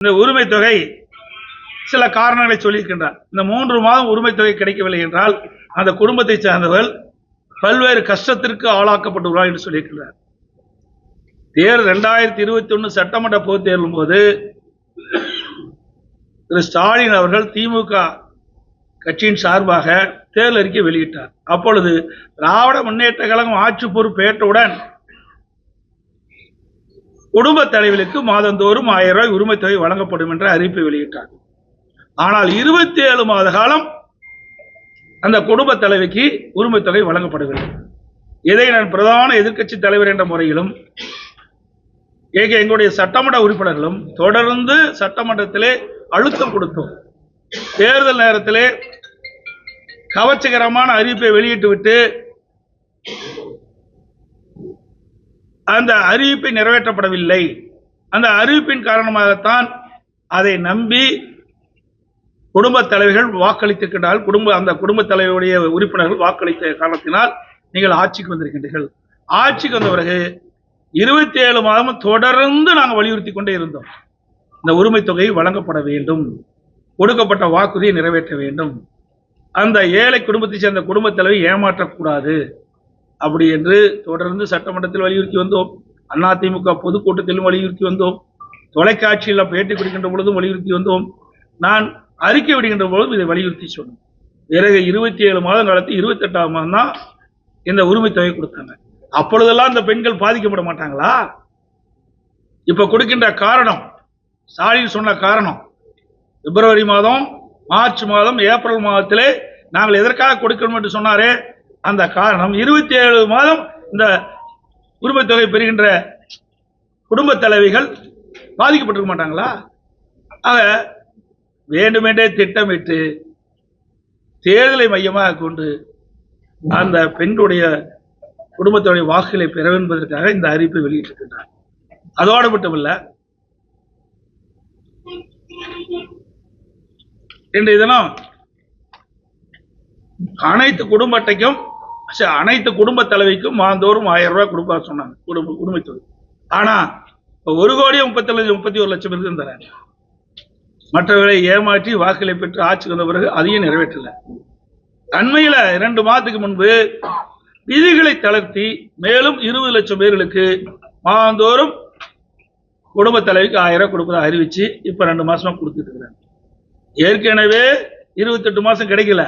இந்த உரிமை தொகை சில காரணங்களை சொல்லியிருக்கின்றார். இந்த மூன்று மாதம் உரிமை தொகை கிடைக்கவில்லை என்றால் அந்த குடும்பத்தை சார்ந்தவர்கள் பல்வேறு கஷ்டத்திற்கு ஆளாக்கப்பட்டுள்ளார் என்று சொல்லியிருக்கிறார் தேர் ரெண்டாயிரத்தி இருபத்தி ஒன்று சட்டமன்ற பொது தேர்தலும் போது திரு ஸ்டாலின் அவர்கள் திமுக கட்சியின் சார்பாக தேர்தல் அறிக்கை வெளியிட்டார். அப்பொழுது திராவிட முன்னேற்ற கழகம் ஆட்சி பொறுப்பேற்றவுடன் குடும்ப தலைவர்களுக்கு மாதந்தோறும் ஆயிரம் ரூபாய் உரிமை தொகை வழங்கப்படும் என்ற அறிவிப்பை வெளியிட்டார் ஆனால் இருபத்தி ஏழு மாத காலம் அந்த குடும்ப தலைவிக்கு உரிமை தொகை வழங்கப்படவில்லை இதை நான் பிரதான எதிர்க்கட்சி தலைவர் என்ற முறையிலும் ஏக எங்களுடைய சட்டமன்ற உறுப்பினர்களும் தொடர்ந்து சட்டமன்றத்திலே அழுத்தம் கொடுத்தோம். தேர்தல் நேரத்திலே கவர்ச்சிகரமான அறிவிப்பை வெளியிட்டுவிட்டு அந்த அறிவிப்பை நிறைவேற்றப்படவில்லை. அந்த அறிவிப்பின் காரணமாகத்தான் அதை நம்பி குடும்ப தலைவர்கள் வாக்களித்திருக்கின்றார்கள். குடும்ப அந்த குடும்ப தலைவருடைய உறுப்பினர்கள் வாக்களித்த காரணத்தினால் நீங்கள் ஆட்சிக்கு வந்திருக்கின்றீர்கள். ஆட்சிக்கு வந்த பிறகு இருபத்தி ஏழு மாதமும் தொடர்ந்து நாங்கள் வலியுறுத்தி கொண்டே இருந்தோம். இந்த உரிமை தொகை வழங்கப்பட வேண்டும். கொடுக்கப்பட்ட வாக்குறுதியை நிறைவேற்ற வேண்டும். அந்த ஏழை குடும்பத்தை சேர்ந்த குடும்பத் தலைவர் ஏமாற்றக்கூடாது. அப்படி என்று தொடர்ந்து சட்டமன்றத்தில் வலியுறுத்தி வந்தோம். அதிமுக பொதுக்கூட்டத்திலும் வலியுறுத்தி வந்தோம். தொலைக்காட்சியில் பேட்டி கொடுக்கின்ற பொழுதும் வலியுறுத்தி வந்தோம். நான் அறிக்கை விடுகின்ற பொழுதும் இதை வலியுறுத்தி சொன்னேன். பிறகு இருபத்தி ஏழு மாதம் காலத்து இருபத்தி எட்டாம் மாதம் தான் இந்த உரிமை தொகை கொடுத்தாங்க. அப்பொழுதெல்லாம் இந்த பெண்கள் பாதிக்கப்பட மாட்டாங்களா? இப்ப கொடுக்கின்ற காரணம் ஸ்டாலின் சொன்ன காரணம் பிப்ரவரி மாதம் மார்ச் மாதம் ஏப்ரல் மாதத்திலே நாங்கள் எதற்காக கொடுக்கணும் என்று சொன்னாரே? அந்த காரணம் இருபத்தி ஏழு மாதம் இந்த உரிமை தொகை பெறுகின்ற குடும்ப தலைவிகள் பாதிக்கப்பட்டிருக்க மாட்டாங்களா? ஆக வேண்டுமென்றே திட்டமிட்டு தேர்தலை மையமாக கொண்டு அந்த பெண்களுடைய குடும்பத்துடைய வாக்குகளை பெற என்பதற்காக இந்த அறிவிப்பை வெளியிட்டிருக்கின்றார். அதோடு மட்டுமல்ல இன்றைய தினம் அனைத்து குடும்ப அட்டைக்கும் ச- அனைத்து குடும்ப தலைவிக்கும் மாதந்தோறும் ஆயிரம் ரூபாய் கொடுப்பா சொன்னாங்க. குடும்ப குடும்பத்தொகை ஆனா இப்போ ஒரு கோடியே முப்பத்தி லட்சம் முப்பத்தி ஒரு லட்சம் பேருக்கு தராங்க. மற்றவர்களை ஏமாற்றி வாக்குகளை பெற்று ஆட்சிக்கு வந்த பிறகு அதையும் நிறைவேற்றல. அண்மையில இரண்டு மாதத்துக்கு முன்பு விதிகளை தளர்த்தி மேலும் இருபது லட்சம் பேர்களுக்கு மாதந்தோறும் குடும்ப தலைவிக்கு ஆயிரம் ரூபாய் கொடுப்பதை அறிவிச்சு இப்ப ரெண்டு மாசமா கொடுத்துட்டு இருக்கிறாங்க. ஏற்கனவே இருபத்தெட்டு மாசம் கிடைக்கல.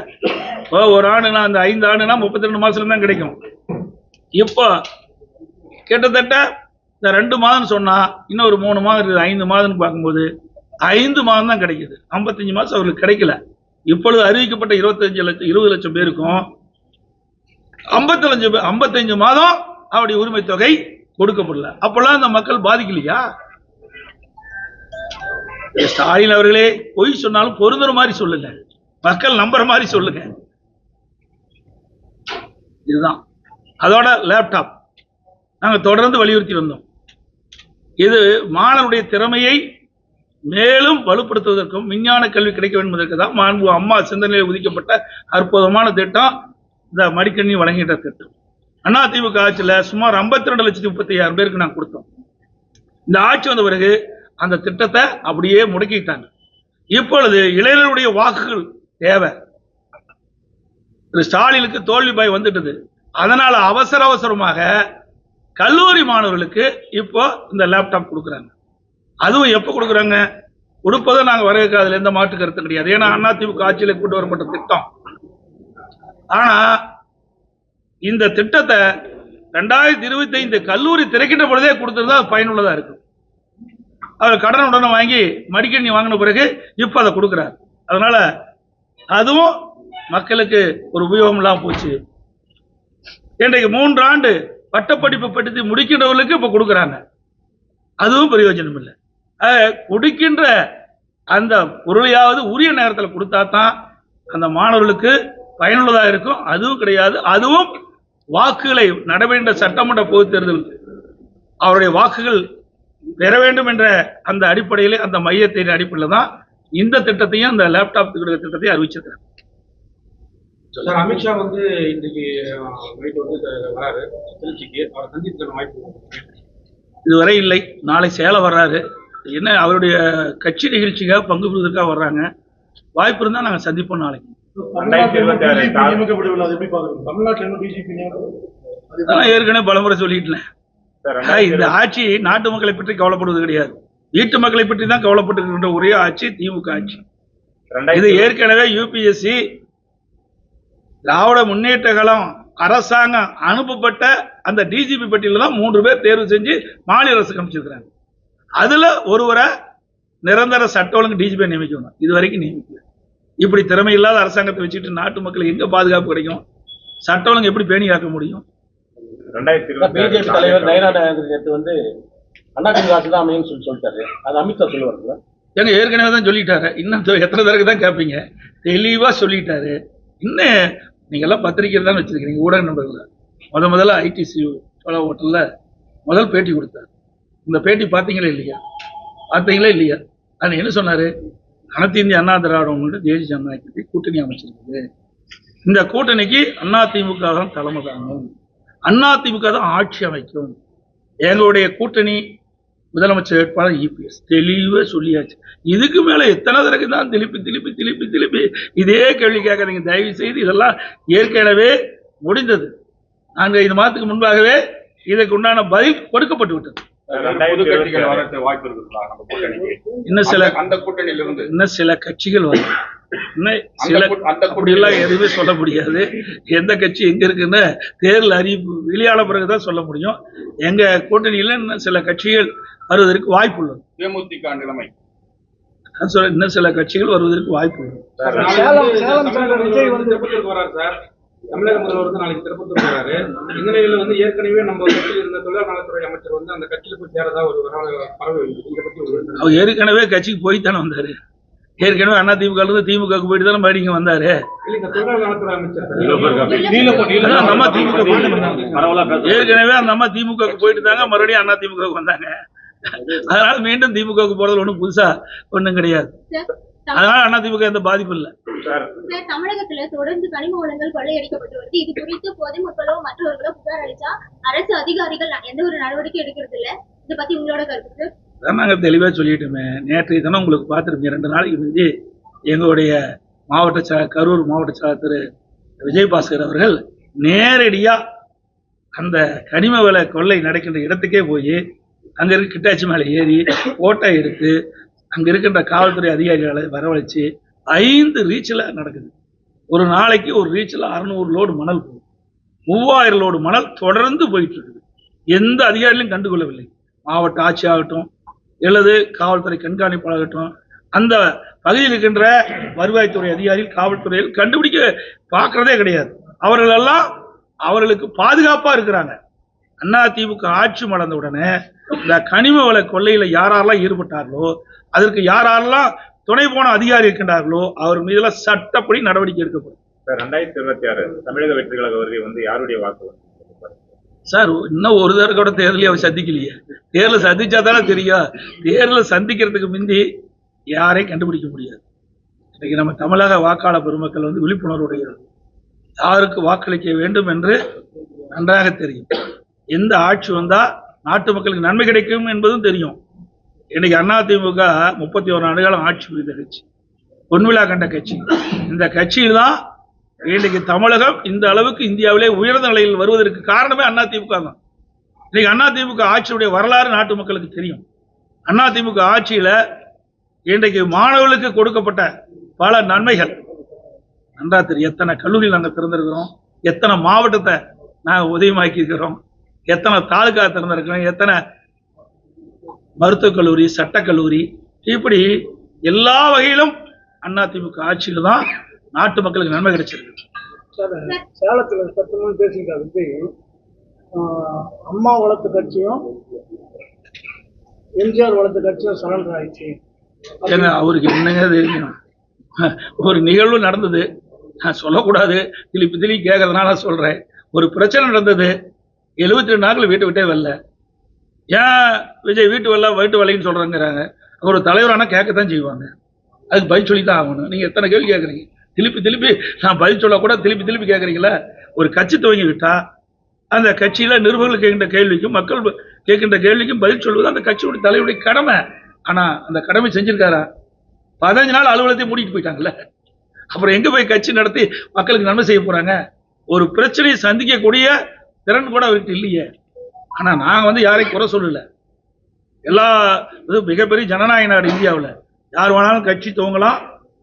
இப்போ ஒரு ஆண்டுனா அந்த ஐந்து ஆண்டுனா முப்பத்தி ரெண்டு மாசம் தான் கிடைக்கும். இப்போ கிட்டத்தட்ட இந்த ரெண்டு மாதம் சொன்னா இன்னும் ஒரு மூணு மாதம் இருக்குது ஐந்து மாதம்னு பார்க்கும்போது ஐந்து மாதம் தான் கிடைக்குது. ஐம்பத்தஞ்சு மாசம் அவர்களுக்கு கிடைக்கல. இப்பொழுது அறிவிக்கப்பட்ட இருபத்தஞ்சு லட்சம் இருபது லட்சம் பேருக்கும் ஐம்பத்தஞ்சு ஐம்பத்தஞ்சு மாதம் அவருடைய உரிமை தொகை கொடுக்கப்படல. அப்பெல்லாம் அந்த மக்கள் பாதிக்கலையா? ஸ்டாலின் அவர்களே பொய் சொன்னாலும் பொருந்துற மாதிரி சொல்லுங்க மக்கள் நம்புற மாதிரி சொல்லுங்க. இதுதான். அதோட லேப்டாப் நாங்க தொடர்ந்து வலியுறுத்தி வந்தோம். இது மாணவனுடைய திறமையை மேலும் வலுப்படுத்துவதற்கும் விஞ்ஞான கல்வி கிடைக்க வேண்டும் என்பதற்கு தான் மாண்பு அம்மா சிந்தனையில் ஒதுக்கப்பட்ட அற்புதமான திட்டம். இந்த மடிக்கணி வழங்குகின்ற திட்டம். அண்ணா திமுக ஆட்சியில் சுமார் 52 ரெண்டு லட்சத்தி முப்பத்தி ஐயாயிரம் பேருக்கு நான் கொடுத்தோம். இந்த ஆட்சி வந்த பிறகு அந்த திட்டத்தை அப்படியே முடக்கிட்டாங்க. இப்பொழுது இளைஞருடைய வாக்குகள் தேவை. திரு ஸ்டாலினுக்கு தோல்வி பயம் வந்துட்டது. அதனால அவசர அவசரமாக கல்லூரி மாணவர்களுக்கு இப்போ இந்த லேப்டாப் கொடுக்குறாங்க. அதுவும் எப்போ கொடுக்குறாங்க? கொடுப்பதை நாங்கள் வரவேற்க அதில் எந்த மாற்று கருத்து கிடையாது. ஏன்னா அதிமுக ஆட்சியில் கொண்டு வரப்பட்ட திட்டம். ஆனா இந்த திட்டத்தை ரெண்டாயிரத்தி இருபத்தி ஐந்து கல்லூரி திறக்கின்ற பொழுதே கொடுத்துருந்தா அது பயனுள்ளதா இருக்கும். அவர் கடன் உடனே வாங்கி மடிக்கணி வாங்கின பிறகு இப்போ அதை கொடுக்குறாரு. அதனால அதுவும் மக்களுக்கு ஒரு உபயோகம் இல்லாம போச்சு. இன்றைக்கு மூன்று ஆண்டு பட்டப்படிப்பு படித்து முடிக்கின்றவர்களுக்கு இப்போ கொடுக்குறாங்க. அதுவும் பிரயோஜனம் இல்லை. ஆக, கொடுக்கின்ற அந்த பொருளையாவது உரிய நேரத்தில் கொடுத்தா தான் அந்த மாணவர்களுக்கு பயனுள்ளதாக இருக்கும். அதுவும் கிடையாது. அதுவும் வாக்குகளை நடைபெற்ற சட்டமன்ற பொதுத் தேர்தல் அவருடைய வாக்குகள் பெற வேண்டும் என்ற அந்த அடிப்படையிலே அந்த மையத்தின் அடிப்படையில் தான் இந்த திட்டத்தையும் அந்த லேப்டாப் திட்டத்தையும் அறிவிச்சிருக்காங்க சார் அமித்ஷா வந்து இன்னைக்கு நைட் வந்து த- வராரு. திருச்சிக்கு அவரை சந்தித்துக்கான வாய்ப்பு. இதுவரை இல்லை. நாளை சேலம் வர்றாரு. என்ன அவருடைய கட்சி நிகழ்ச்சிக்காக பங்கு பெறுவதற்காக வர்றாங்க. வாய்ப்பு இருந்தால் நாங்கள் சந்திப்போம் நாளைக்கு. ஏற்கனவே பலமுறை சொல்லிட்டேன் இந்த ஆட்சி நாட்டு மக்களை பற்றி கவலைப்படுவது கிடையாது. வீட்டு மக்களை பற்றி தான் கவலைப்பட்டு இருக்கின்ற ஒரே ஆட்சி திமுக ஆட்சி. இது ஏற்கனவே யூபிஎஸ்சி திராவிட முன்னேற்ற கழகம் அரசாங்கம் அனுப்பப்பட்ட அந்த டிஜிபி பட்டியலில் தான் மூன்று பேர் தேர்வு செஞ்சு மாநில அரசு அமைச்சிருக்கிறாங்க அதுல ஒருவரை நிரந்தர சட்ட ஒழுங்கு டிஜிபி நியமிக்கணும். இது வரைக்கும் நியமிக்கல. இப்படி திறமை இல்லாத அரசாங்கத்தை வச்சுட்டு நாட்டு மக்களுக்கு எங்க பாதுகாப்பு கிடைக்கும்? சட்ட ஒழுங்கு எப்படி பேணி காக்க முடியும்? ரெண்டாயிரத்தி தலைவர் நயனா நாயகர் நேற்று அண்ணா அதிமுக ஆட்சி தான் அமையும் சொல்லி சொல்லிட்டாரு. அது அமித்ஷா சொல்லுவாருங்களா? ஏங்க ஏற்கனவே தான் சொல்லிட்டாரு. இன்னும் எத்தனை தடவை தான் கேட்பீங்க தெளிவாக சொல்லிட்டாரு. இன்னும் நீங்கள் எல்லாம் பத்திரிக்கை தான் வச்சுருக்கீங்க ஊடக நண்பர்கள் முத முதல்ல ஐடிசி சோழா ஹோட்டலில் முதல் பேட்டி கொடுத்தாரு. இந்த பேட்டி பார்த்தீங்களா இல்லையா? பார்த்தீங்களா இல்லையா? அது என்ன சொன்னார்? அனைத்து இந்திய அண்ணா திராவிட முன்னேற்ற தேசிய ஜனநாயக கட்சி கூட்டணி அமைச்சிருக்குது. இந்த கூட்டணிக்கு அண்ணா திமுக தான் தலைமை தாங்கும் அண்ணா திமுக தான் ஆட்சி அமைக்கும். எங்களுடைய கூட்டணி முதலமைச்சர் வேட்பாளர் இபிஎஸ் தெளிவா சொல்லியாச்சு. இதுக்கு மேல எத்தனை தடவை தான் திருப்பி திருப்பி திருப்பி திருப்பி இதே கேள்வி கேட்கறீங்க தயவு செய்து இதெல்லாம் ஏற்கனவே முடிந்தது. நான்கு ஐந்து மாதத்துக்கு முன்பாகவே இதற்கு உண்டான பதில் கொடுக்கப்பட்டு விட்டது. இன்னும் சில அந்த- அந்த கூட்டணியில இருந்து இன்னும் சில கட்சிகள் வரும் எதுவுமே சொல்ல முடியாது. எந்த கட்சி எங்க இருக்குன்னு தேர்தல் அறிவிப்பு வெளியான பிறகுதான் சொல்ல முடியும். எங்க கூட்டணியில இன்னும் சில கட்சிகள் வருவதற்கு வாய்ப்பு உள்ளது. தேமுதிக நிலைமை இன்னும் சில கட்சிகள் வருவதற்கு வாய்ப்பு உள்ளது. தமிழக முதல்வர் வந்து திருப்பத்தூருக்கு வராரு சார். தமிழக முதல்வர் வந்து நாளைக்கு திருப்பத்தூருக்கு வராரு இந்த நிலையில வந்து ஏற்கனவே நம்ம கட்சியில் இருந்த தொழிலாளர் நலத்துறை அமைச்சர் வந்து அந்த கட்சியில போய் சேரதா ஒரு இருக்கு. இதை பத்தி ஏற்கனவே கட்சிக்கு போய் தானே வந்தாரு. ஏற்கனவே அண்ணா திமுக இருந்து திமுக போயிட்டு தானே மறுபடியும் இங்க வந்தாரு. அம்மா திமுக ஏற்கனவே அந்த அம்மா திமுக போயிட்டு தாங்க மறுபடியும் அண்ணா திமுக வந்தாங்க. அதனால மீண்டும் திமுக போறது ஒண்ணும் புதுசா ஒண்ணும் கிடையாது. அதனால அண்ணா திமுக எந்த பாதிப்பும் இல்லை. தமிழகத்துல தொடர்ந்து கனிம வளங்கள் கொள்ளையடிக்கப்பட்டு வருது. இது குறித்து பொதுமக்களோ மற்றவர்களோ புகார் அளிச்சா அரசு அதிகாரிகள் எந்த ஒரு நடவடிக்கை எடுக்கிறது இல்ல? இதை பத்தி உங்களோட கருத்து அதான் நாங்கள் தெளிவாக சொல்லிட்டோமே. நேற்றைய தினம் உங்களுக்கு பார்த்துருப்பீங்க. ரெண்டு நாளைக்கு முந்தி எங்களுடைய மாவட்ட சா கரூர் மாவட்ட செயலர் திரு விஜயபாஸ்கர் அவர்கள் நேரடியா அந்த கனிம வள கொள்ளை நடக்கின்ற இடத்துக்கே போய் அங்க இருக்க கிட்டாச்சி மேலே ஏறி போட்டோ எடுத்து அங்க இருக்கின்ற காவல்துறை அதிகாரிகளை வரவழைச்சு ஐந்து ரீச்சில் நடக்குது. ஒரு நாளைக்கு ஒரு ரீச்சில் அறுநூறு லோடு மணல் போகும் மூவாயிரம் லோடு மணல் தொடர்ந்து போயிட்டு இருக்குது. எந்த அதிகாரிலையும் கண்டுகொள்ளவில்லை. மாவட்ட ஆட்சி ஆகட்டும் அல்லது காவல்துறை கண்காணிப்பாளர்கட்டும் அந்த பகுதியில் இருக்கின்ற வருவாய்த்துறை அதிகாரிகள் காவல்துறையில் கண்டுபிடிக்க பார்க்கறதே கிடையாது. அவர்கள் எல்லாம் அவர்களுக்கு பாதுகாப்பா இருக்கிறாங்க. அண்ணா திமுக ஆட்சி மலர்ந்த உடனே இந்த கனிம வள கொள்ளையில யாரெல்லாம் ஈடுபட்டார்களோ அதற்கு யாரெல்லாம் துணை போன அதிகாரி இருக்கின்றார்களோ அவர் மீதெல்லாம் சட்டப்படி நடவடிக்கை எடுக்கப்படும். சார், ரெண்டாயிரத்தி இருபத்தி ஆறு தமிழக வெற்றி கழக வருகை வந்து யாருடைய வாக்கு வந்து சார் இன்னும் ஒரு தடவை கூட தேர்தலையும் அவர் சந்திக்கலையே. தேர்தலை சந்திச்சா தானே தெரியும். தேர்தலை சந்திக்கிறதுக்கு முந்தி யாரையும் கண்டுபிடிக்க முடியாது. இன்றைக்கு நம்ம தமிழக வாக்காளர் பெருமக்கள் வந்து விழிப்புணர்வுடையவர்கள் யாருக்கு வாக்களிக்க வேண்டும் என்று நன்றாக தெரியும். எந்த ஆட்சி வந்தால் நாட்டு மக்களுக்கு நன்மை கிடைக்கும் என்பதும் தெரியும். இன்னைக்கு அதிமுக முப்பத்தி ஒரு ஆண்டுகாலம் ஆட்சி புரிந்த கட்சி. பொன்விழா கண்ட கட்சி. இந்த கட்சியில் தான் இன்னைக்கு தமிழகம் இந்த அளவுக்கு இந்தியாவிலே உயர்ந்த நிலையில் வருவதற்கு காரணமே அண்ணா திமுக தான். இன்னைக்கு திமுக ஆட்சியுடைய வரலாறு நாட்டு மக்களுக்கு தெரியும். அண்ணா திமுக ஆட்சியில இன்றைக்கு மாணவர்களுக்கு கொடுக்கப்பட்ட பல நன்மைகள். நன்றா தெரியும் எத்தனை கல்லூரியில் நாங்கள் திறந்திருக்கிறோம் எத்தனை மாவட்டத்தை நாங்கள் உதயமாக்கியிருக்கிறோம் எத்தனை தாலுகா திறந்திருக்கிறோம் எத்தனை மருத்துவக் கல்லூரி சட்டக்கல்லூரி இப்படி எல்லா வகையிலும் அதிமுக ஆட்சியில் தான் நாட்டு மக்களுக்கு நன்மை கிடைச்சிருக்கு. சார் சேலத்துல பத்து மணி பேசிக்கிட்டாரு விஜய். அம்மா வளர்த்த கட்சியும் எம்ஜிஆர் வளர்த்த கட்சியும் சரண்டர் ஆயிடுச்சு. ஏங்க அவருக்கு என்னங்க தெரியும் ஒரு நிகழ்வு நடந்தது. நான் சொல்லக்கூடாது. திருப்பி திருப்பி கேட்கறதுனால சொல்றேன். ஒரு பிரச்சனை நடந்தது. எழுபத்தி ரெண்டு நாட்கள் வீட்டை விட்டே வரல. ஏன் விஜய் வீட்டு வரல வீட்டு வரலைன்னு சொல்றாங்கிறாங்க. ஒரு தலைவரானா கேட்கத்தான் செய்வாங்க. அதுக்கு பதில் சொல்லி தான் ஆகணும். நீங்க எத்தனை கேள்வி கேட்குறீங்க திருப்பி திருப்பி நான் பதில் சொல்ல கூட திருப்பி திருப்பி கேட்குறீங்களா ஒரு கட்சி துவங்கி விட்டா அந்த கட்சியில் நிருபர்கள் கேட்கின்ற கேள்விக்கும் மக்கள் கேட்கின்ற கேள்விக்கும் பதில் சொல்வது அந்த கட்சியுடைய தலைவருடைய கடமை. ஆனால் அந்த கடமை செஞ்சிருக்காரா? பதினஞ்சு நாள் அலுவலகத்தை மூடிட்டு போயிட்டாங்கல்ல? அப்புறம் எங்கே போய் கட்சி நடத்தி மக்களுக்கு நன்மை செய்ய போகிறாங்க ஒரு பிரச்சனையை சந்திக்கக்கூடிய திறன் கூட அவர்கிட்ட இல்லையே. ஆனால் நாங்கள் வந்து யாரையும் குறை சொல்லலை. எல்லா இது மிகப்பெரிய ஜனநாயக நாடு இந்தியாவில். யார் வேணாலும் கட்சி துவங்கலாம்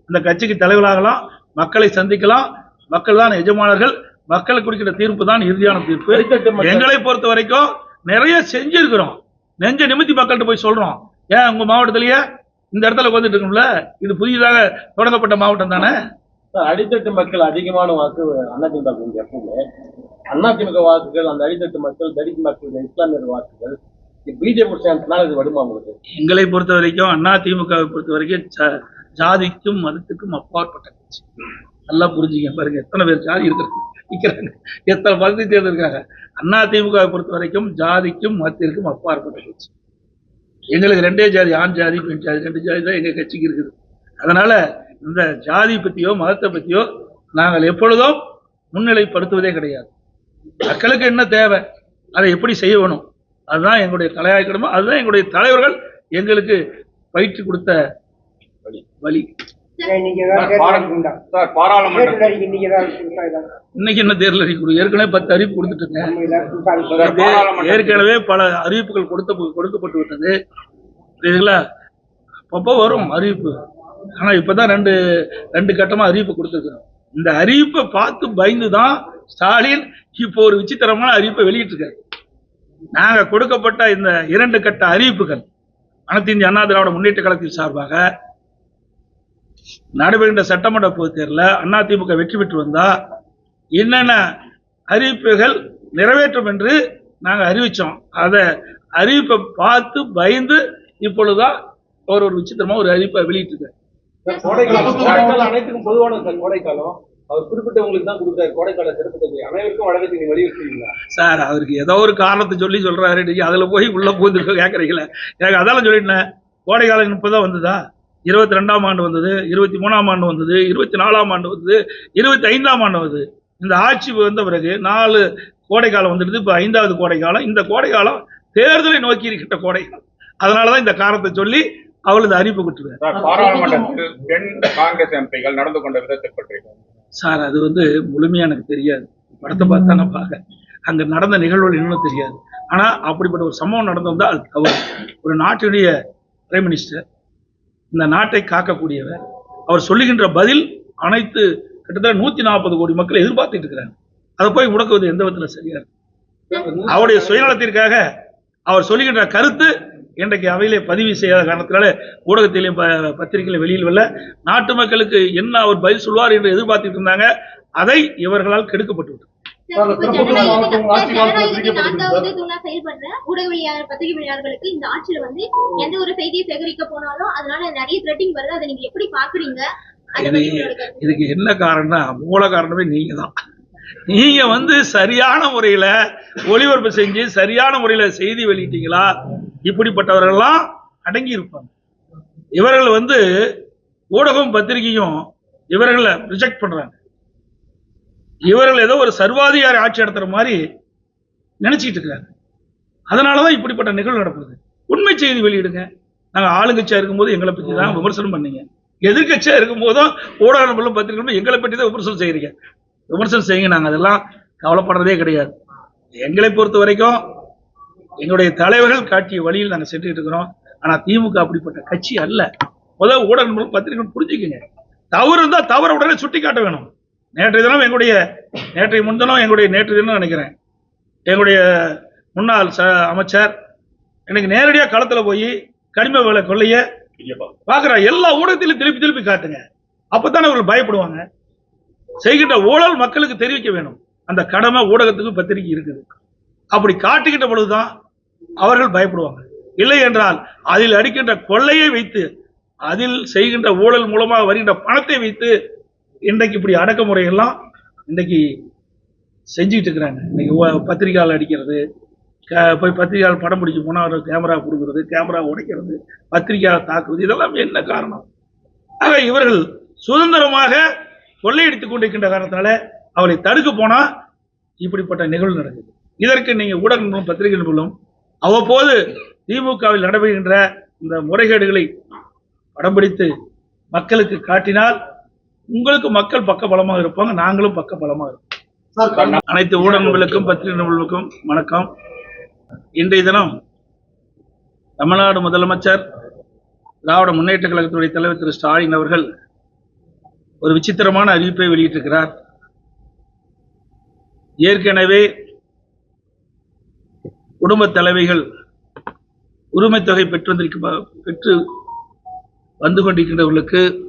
அந்த கட்சிக்கு தலைவராகலாம் மக்களை சந்திக்கலாம். மக்கள் தான் எஜமானர்கள். மக்களுக்கு கொடுக்கிற தீர்ப்பு தான் இறுதியான தீர்ப்பு. மக்கள். எங்களை பொறுத்த வரைக்கும் நிறைய செஞ்சிருக்கிறோம். நெஞ்ச நிமித்தி மக்கள்கிட்ட போய் சொல்றோம். ஏன் உங்க மாவட்டத்திலேயே இந்த இடத்துல உட்காந்துட்டு இருக்கும்ல இது புதியதாக தொடங்கப்பட்ட மாவட்டம் தானே? அடித்தட்டு மக்கள் அதிகமான வாக்கு அதிமுக இங்க எப்பவுமே. அதிமுக வாக்குகள் அந்த அடித்தட்டு மக்கள் தலித் மக்கள் இஸ்லாமியர் வாக்குகள் பிஜேபி சேர்ந்தனால இது வருமா உங்களுக்கு? எங்களை பொறுத்த வரைக்கும் அண்ணா திமுகவை பொறுத்த வரைக்கும் ஜாதிக்கும் மதத்துக்கும் அப்பாற்பட்ட வந்துச்சு நல்லா புரிஞ்சுங்க பாருங்க. எத்தனை பேர் ஜாதி இருக்கிறாங்க நிற்கிறாங்க எத்தனை மதத்தை தேர்ந்திருக்காங்க அண்ணா திமுகவை பொறுத்த வரைக்கும் ஜாதிக்கும் மதத்திற்கும் அப்பாற்பட்ட கட்சி. எங்களுக்கு ரெண்டே ஜாதி ஆண் ஜாதி பெண் ஜாதி ரெண்டு ஜாதி தான் எங்க கட்சிக்கு இருக்குது. அதனால இந்த ஜாதி பற்றியோ மதத்தை பற்றியோ நாங்கள் எப்பொழுதும் முன்னிலைப்படுத்துவதே கிடையாது. மக்களுக்கு என்ன தேவை? அதை எப்படி செய்யணும்? அதுதான் எங்களுடைய தலையாய கடமை. அதுதான் எங்களுடைய தலைவர்கள் எங்களுக்கு பயிற்சி கொடுத்த வழி. இன்னைக்கு என்ன தேர்தல் அறிக்கை ஏற்கனவே பத்து அறிவிப்பு கொடுத்துட்டுங்க ஏற்கனவே பல அறிவிப்புகள் கொடுத்த கொடுக்கப்பட்டு விட்டது. புரியுதுங்களா? அப்பப்போ வரும் அறிவிப்பு. ஆனா இப்பதான் ரெண்டு ரெண்டு கட்டமா அறிவிப்பு கொடுத்துருக்கோம் இந்த அறிவிப்பை பார்த்து பயந்து தான் ஸ்டாலின் இப்போ ஒரு விசித்திரமான அறிவிப்பை வெளியிட்டிருக்காரு. நாங்க கொடுக்கப்பட்ட இந்த இரண்டு கட்ட அறிவிப்புகள் அனைத்து இந்திய அண்ணா திராவிட முன்னேற்ற கழகத்தின் சார்பாக நடைபெறுகின்ற சட்டமன்ற பொதுத் தேர்தலில் அதிமுக வெற்றி பெற்று வந்தா என்னென்ன அறிவிப்புகள் நிறைவேற்றும் என்று நாங்க அறிவிச்சோம். அதை அறிவிப்பை பார்த்து பயந்து இப்பொழுதுதான் ஒரு ஒரு விசித்திரமா ஒரு அறிவிப்பை வெளியிட்டிருக்காரு. கோடைக்காலம் கோடைக்காலம் அனைத்துக்கும் பொதுவானது சார் கோடைக்காலம். அவர் குறிப்பிட்டவங்களுக்கு தான் கொடுக்குறாரு. கோடைக்கால சிறப்பு தொகை அனைவருக்கும் வழக்கத்தை நீங்க வலியுறுத்துவீங்களா சார் அவருக்கு ஏதோ ஒரு காரணத்தை சொல்லி சொல்றாரு. நீங்க அதுல போய் உள்ள பூந்து கேட்கறீங்களே எனக்கு அதெல்லாம் சொல்லிட்டேன். கோடை காலம் இப்பதான் வந்ததா? இருபத்தி ரெண்டாம் ஆண்டு வந்தது இருபத்தி மூணாம் ஆண்டு வந்தது இருபத்தி நாலாம் ஆண்டு வந்தது இருபத்தி ஐந்தாம் ஆண்டு வந்தது. இந்த ஆட்சி வந்த பிறகு நாலு கோடை காலம் வந்துடுது இப்போ ஐந்தாவது கோடை காலம் இந்த கோடை காலம் தேர்தலை நோக்கி இருக்கின்ற கோடை காலம் அதனாலதான் இந்த காரணத்தை சொல்லி அவள் இந்த அறிவிப்பு கொடுத்துருக்காரு. பாராளுமன்றத்தில் பெண் காங்கிரஸ் எம்பிகள் நடந்து கொண்ட விதத்தை பற்றி சார் அது வந்து முழுமையா எனக்கு தெரியாது. படத்தை பார்த்து தான் நான் பார்க்க அங்க நடந்த நிகழ்வுகள் இன்னும் தெரியாது. ஆனா அப்படிப்பட்ட ஒரு சம்பவம் நடந்து வந்தா அது தவறு ஒரு நாட்டினுடைய பிரைம் மினிஸ்டர் இந்த நாட்டை காக்கக்கூடியவர். அவர் சொல்லுகின்ற பதில் அனைத்து கிட்டத்தட்ட நூத்தி நாற்பது கோடி மக்கள் எதிர்பார்த்துட்டு இருக்கிறாங்க. அதை போய் முடக்குவது எந்த விதத்தில் சரியா இருக்கு? அவருடைய சுயநலத்திற்காக அவர் சொல்லுகின்ற கருத்து இன்றைக்கு அவையிலே பதிவு செய்யாத காரணத்தினால ஊடகத்திலையும் ப- பத்திரிகையிலும் வெளியில் வரல. நாட்டு மக்களுக்கு என்ன அவர் பதில் சொல்வார் என்று எதிர்பார்த்துட்டு இருந்தாங்க. அதை இவர்களால் கெடுக்கப்பட்டு விட்டது நான்காவது தூணா செயல்படுற ஊடகவியலாளர் பத்திரிகையாளர்களுக்கு இந்த ஆட்சியில வந்து எந்த ஒரு செய்தியை சேகரிக்க போனாலும் அதனால நிறைய த்ரெட்டிங் வருது. அதை நீங்க எப்படி பாக்குறீங்க. இதுக்கு என்ன காரணம்னா மூல காரணமே நீங்க தான். நீங்க வந்து சரியான முறையில ஒளிபரப்பு செஞ்சு சரியான முறையில செய்தி வெளியிட்டீங்களா? இப்படிப்பட்டவர்கள்லாம் அடங்கி இருப்பாங்க. இவர்கள் வந்து ஊடகம் பத்திரிகையும் இவர்களை ரிஜெக்ட் பண்றாங்க. இவர்கள் ஏதோ ஒரு சர்வாதிகாரி ஆட்சி நடத்துகிற மாதிரி நினைச்சிட்டு அதனால தான் இப்படிப்பட்ட நிகழ்வு நடக்குது. உண்மை செய்தி வெளியிடுங்க. நாங்க ஆளுங்கட்சியா இருக்கும்போது எங்களை பற்றி தான் விமர்சனம் பண்ணீங்க. எதிர்க்கட்சியா இருக்கும்போதும் ஊடக பத்திரிகைகளும் எங்களை பற்றி தான் விமர்சனம் செய்யறீங்க விமர்சனம் செய்யுங்க. நாங்க அதெல்லாம் கவலைப்படுறதே கிடையாது. எங்களை பொறுத்த வரைக்கும் எங்களுடைய தலைவர்கள் காட்டிய வழியில் நாங்க சென்றுட்டு இருக்கிறோம். ஆனா திமுக அப்படிப்பட்ட கட்சி அல்ல. முதல் ஊடக நண்பர்கள் பத்திரிகைகள் புரிஞ்சுக்குங்க. தவறு இருந்தா தவற உடனே சுட்டி காட்ட வேணும். நேற்றைய தினம் எங்களுடைய நேற்றைய முன்தினம் எங்களுடைய நேற்று தினம் நினைக்கிறேன். எங்களுடைய முன்னாள் ச அமைச்சர் எனக்கு நேரடியா களத்துல போய் கனிம வேலை கொள்ளைய பாக்குற எல்லா ஊடகத்திலும் திருப்பி திருப்பி காட்டுங்க. அப்பதானே அவர்கள் பயப்படுவாங்க. செய்கின்ற ஊழல் மக்களுக்கு தெரிவிக்க வேணும். அந்த கடமை ஊடகத்துக்கு பத்திரிகை இருக்குது. அப்படி காட்டுகின்ற பொழுதுதான் அவர்கள் பயப்படுவாங்க. இல்லை என்றால் அதில் அடிக்கின்ற கொள்ளையை வைத்து அதில் செய்கின்ற ஊழல் மூலமாக வருகின்ற பணத்தை வைத்து இன்றைக்கு இப்படி அடக்குமுறை எல்லாம் செஞ்சுக்கிட்டு இருக்கிறாங்க இன்றைக்கி ஊ- அடிக்கிறது க- போய் பத்திரிகையாளர் படம் பிடிக்க போனால் அவர் கேமரா கொடுக்கறது கேமரா உடைக்கிறது பத்திரிகையாளர் தாக்குவது இதெல்லாம் என்ன காரணம்? ஆக இவர்கள் சுதந்திரமாக கொள்ளையடித்துக் கொண்டிருக்கின்ற காரணத்தினால அவளை தடுக்க போனால் இப்படிப்பட்ட நிகழ்வு நடக்குது. இதற்கு நீங்கள் ஊடக நண்பர்களும் பத்திரிகை நண்பர்களும் அவ்வப்போது திமுகவில் நடைபெறுகின்ற இந்த முறைகேடுகளை படம் பிடித்து மக்களுக்கு காட்டினால் உங்களுக்கு மக்கள் பக்க பலமாக இருப்பாங்க நாங்களும் பக்க பலமாக இருப்போம் அனைத்து ஊடகங்களுக்கும் பத்திரிகை நிபுணர்களுக்கும் வணக்கம். இன்றைய தினம் தமிழ்நாடு முதலமைச்சர் திராவிட முன்னேற்ற கழகத்துடைய தலைவர் திரு ஸ்டாலின் அவர்கள் ஒரு விசித்திரமான அறிவிப்பை வெளியிட்டிருக்கிறார். ஏற்கனவே குடும்பத் தலைவிகள் உரிமைத் தொகை பெற்று வந்திருக்க பெற்று வந்து கொண்டிருக்கின்றவர்களுக்கு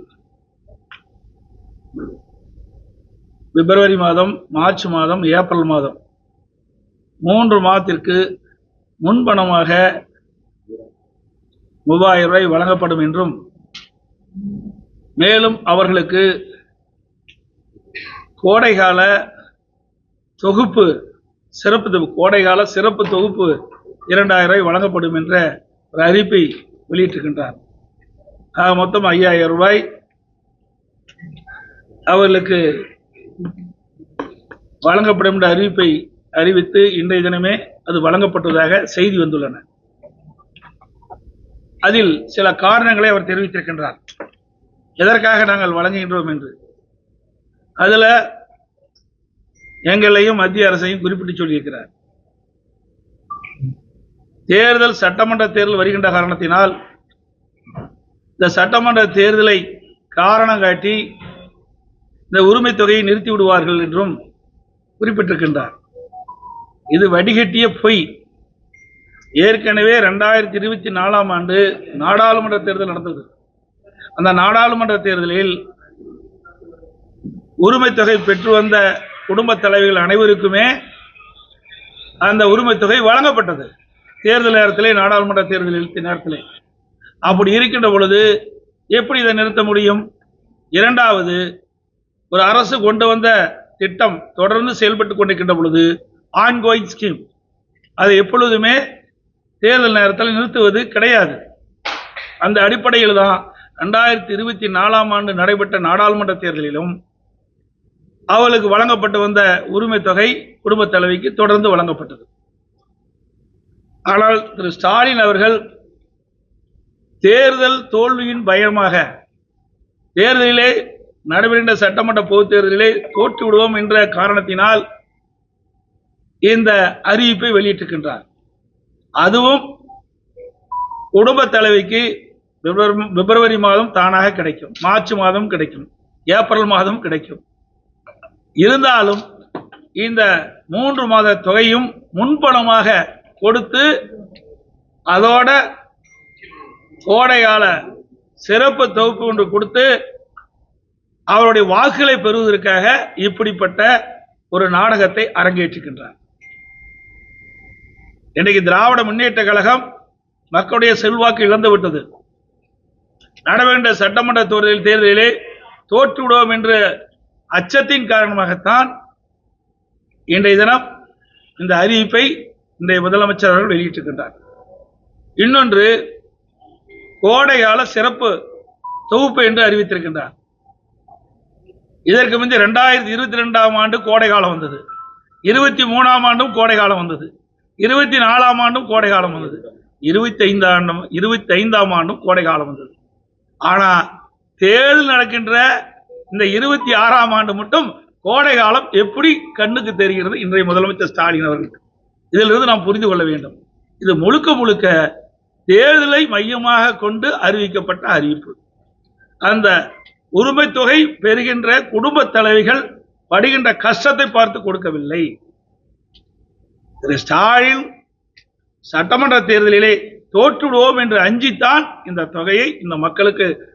பிப்ரவரி மாதம் மார்ச் மாதம் ஏப்ரல் மாதம். மூன்று மாதத்திற்கு முன்பணமாக மூவாயிரம் ரூபாய் வழங்கப்படும் என்றும் மேலும் அவர்களுக்கு கோடைகால தொகுப்பு சிறப்பு கோடைகால சிறப்பு தொகுப்பு இரண்டாயிரம் ரூபாய் வழங்கப்படும் என்ற ஒரு அறிவிப்பை வெளியிட்டிருக்கின்றார். ஆக மொத்தம் ஐயாயிரம் ரூபாய் அவர்களுக்கு வழங்கப்படும் என்ற அறிவிப்பை அறிவித்து இன்றைய தினமே அது வழங்கப்பட்டதாக செய்தி வந்துள்ளன. அதில் சில காரணங்களை அவர் தெரிவித்திருக்கின்றார். எதற்காக நாங்கள் வழங்குகின்றோம் என்று? அதில் எங்களையும் மத்திய அரசையும் குறிப்பிட்டு சொல்லியிருக்கிறார். தேர்தல் சட்டமன்ற தேர்தல் வருகின்ற காரணத்தினால் இந்த சட்டமன்ற தேர்தலை காரணம் காட்டி இந்த உரிமை தொகையை நிறுத்தி விடுவார்கள் என்றும் குறிப்பிட்டிருக்கின்றார். இது வடிகட்டிய பொய். ஏற்கனவே ரெண்டாயிரத்தி இருபத்தி நாலாம் ஆண்டு நாடாளுமன்ற தேர்தல் நடந்தது. அந்த நாடாளுமன்ற தேர்தலில் உரிமை தொகை பெற்று வந்த குடும்பத் தலைவர்கள் அனைவருக்குமே அந்த உரிமை தொகை வழங்கப்பட்டது. தேர்தல் நேரத்திலே நாடாளுமன்ற தேர்தலில் நேரத்திலே. அப்படி இருக்கின்ற பொழுது எப்படி இதை நிறுத்த முடியும்? இரண்டாவது ஒரு அரசு கொண்டு வந்த திட்டம் தொடர்ந்து செயல்பட்டு கொண்டிருக்கின்ற பொழுது ஆன்கோயிங் ஸ்கீம் அதை எப்பொழுதுமே தேர்தல் நேரத்தில் நிறுத்துவது கிடையாது. அந்த அடிப்படையில் தான் ரெண்டாயிரத்தி இருபத்தி நாலாம் ஆண்டு நடைபெற்ற நாடாளுமன்ற தேர்தலிலும் அவளுக்கு வழங்கப்பட்டு வந்த உரிமை தொகை குடும்பத் தலைவிக்கு தொடர்ந்து வழங்கப்பட்டது. ஆனால் திரு ஸ்டாலின் அவர்கள் தேர்தல் தோல்வியின் பயமாக தேர்தலிலே நடைபெறுகின்ற சட்டமன்ற பொதுத் தேர்தலிலே தோற்று விடுவோம் என்ற காரணத்தினால் இந்த அறிவிப்பை வெளியிட்டிருக்கின்றார். அதுவும் குடும்ப தலைவிக்கு பிப்ரவரி பிப்ரவரி மாதம் தானாக கிடைக்கும். மார்ச் மாதம் கிடைக்கும். ஏப்ரல் மாதம் கிடைக்கும். இருந்தாலும் இந்த மூன்று மாத தொகையும் முன்பணமாக கொடுத்து அதோட கோடைகால சிறப்பு தொகுப்பு ஒன்று கொடுத்து அவருடைய வாக்குகளை பெறுவதற்காக இப்படிப்பட்ட ஒரு நாடகத்தை அரங்கேற்றுகின்றார். இன்றைக்கு திராவிட முன்னேற்ற கழகம் மக்களுடைய செல்வாக்கு இழந்து விட்டது நடைபெற்ற சட்டமன்ற தேர்தலில் தேர்தலிலே தோற்றுவிடுவோம் என்ற அச்சத்தின் காரணமாகத்தான் இன்றைய தினம் இந்த அறிவிப்பை இன்றைய முதலமைச்சர் அவர்கள் வெளியிட்டிருக்கின்றார். இன்னொன்று கோடைகால சிறப்பு தொகுப்பு என்று அறிவித்திருக்கின்றார். இதற்கு முந்தி ரெண்டாயிரத்தி இருபத்தி ரெண்டாம் ஆண்டு கோடை காலம் வந்தது. இருபத்தி மூணாம் ஆண்டும் கோடை காலம் வந்தது. இருபத்தி நாலாம் ஆண்டும் கோடை காலம் வந்தது. இருபத்தி ஐந்தாண்டும் இருபத்தி ஐந்தாம் ஆண்டும் கோடை காலம் வந்தது. ஆனா தேர்தல் நடக்கின்ற இந்த இருபத்தி ஆறாம் ஆண்டு மட்டும் கோடை காலம் எப்படி கண்ணுக்கு தெரிகிறது? இன்றைய முதலமைச்சர் ஸ்டாலின் அவர்களுக்கு இதிலிருந்து நாம் புரிந்து கொள்ள வேண்டும். இது முழுக்க முழுக்க தேர்தலை மையமாக கொண்டு அறிவிக்கப்பட்ட அறிவிப்பு. அந்த உரிமை தொகை பெறுகின்ற குடும்ப தலைவிகள் படுகின்ற கஷ்டத்தை பார்த்து கொடுக்கவில்லை. திரு ஸ்டாலின் சட்டமன்ற தேர்தலிலே தோற்றுவிடுவோம் என்று அஞ்சித்தான் இந்த தொகையை இந்த மக்களுக்கு